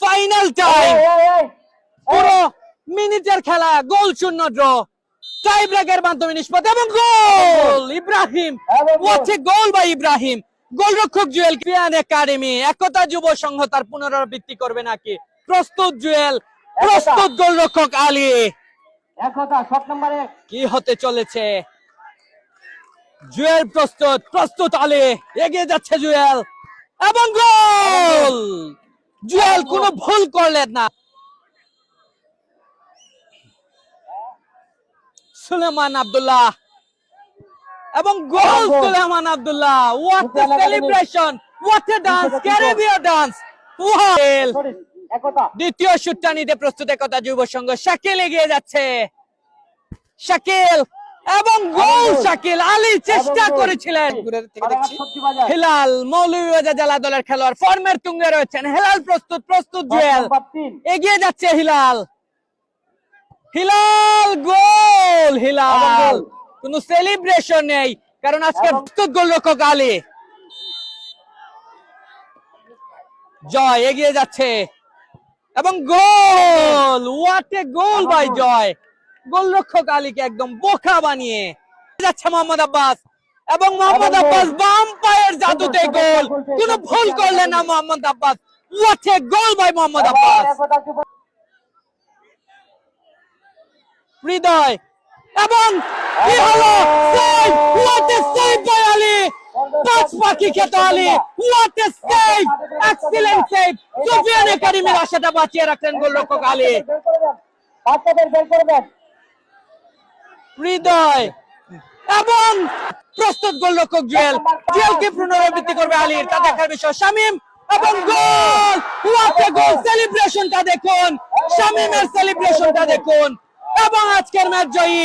Final time পুরো মিনিটের খেলা গোল শূন্য ড্র টাই ব্রেকের মাধ্যমে নিষ্পত্তি এবং goal! Ibrahim a goal by Ibrahim! গোলরক্ষক জুয়েল ক্রিয়ান একাডেমি একতা যুব সংঘ তার পুনরাবৃত্তি করবে নাকি? প্রস্তুত জুয়েল প্রস্তুত গোলরক্ষক আলী। একতা শট নাম্বার। কি হতে চলেছে? জুয়েল প্রস্তুত প্রস্তুত আলী এগিয়ে যাচ্ছে জুয়েল এবং গোল! জুয়েল কোনো ভুল করলেন না। সুলেমান আব্দুল্লাহ এবং goal. Suleman Abdullah. What a celebration what a dance Caribbean dance একতা দ্বিতীয় শুটটা নিতে প্রস্তুত একতা যুব সংঘ শাকিল এগিয়ে যাচ্ছে। শাকিল! এবং গোল। শাকিল আলী চেষ্টা করেছিলেন। হিলাল মৌলভীবাজার জেলা দলের খেলোয়াড় ফর্মের তুঙ্গে রয়েছেন। হিলাল প্রস্তুত প্রস্তুত জুয়েল। এগিয়ে যাচ্ছে হিলাল। হিলাল গোল হিলাল। কোনো সেলিব্রেশন নেই কারণ আজকে প্রস্তুত গোলরক্ষক আলী। জয় এগিয়ে যাচ্ছে। এবং গোল! What a goal. বাই জয়! গোলরক্ষক আলীকে একদম বোকা বানিয়ে যাচ্ছে মোহাম্মদ আব্বাস। এবং মোহাম্মদ। আব্বাস বাম পায়ের জাদুতে গোল। কোনো ভুল করলেন না Mohammad Abbas. What a goal by Mohammad Abbas. Hridoy এবং কি হলো? Save what a save by Ali! পাঁচ পাখি খেত Ali. What a save excellent save Sufiyan একাডেমির আশাটা বাঁচিয়ে রাখলেন গোলরক্ষক আলী। বাচ্চাদের বের করে দেন। হৃদয় এবং প্রস্তুত গোলরক্ষক জুয়েল। জুয়েলকে পুনরাবৃত্তি করবে আলীর? তা দেখার বিষয়। শামিম এবং গোল! এ গোল সেলিব্রেশনটা দেখুন। শামিমের সেলিব্রেশনটা দেখুন। এবং আজকের ম্যাচ জয়ী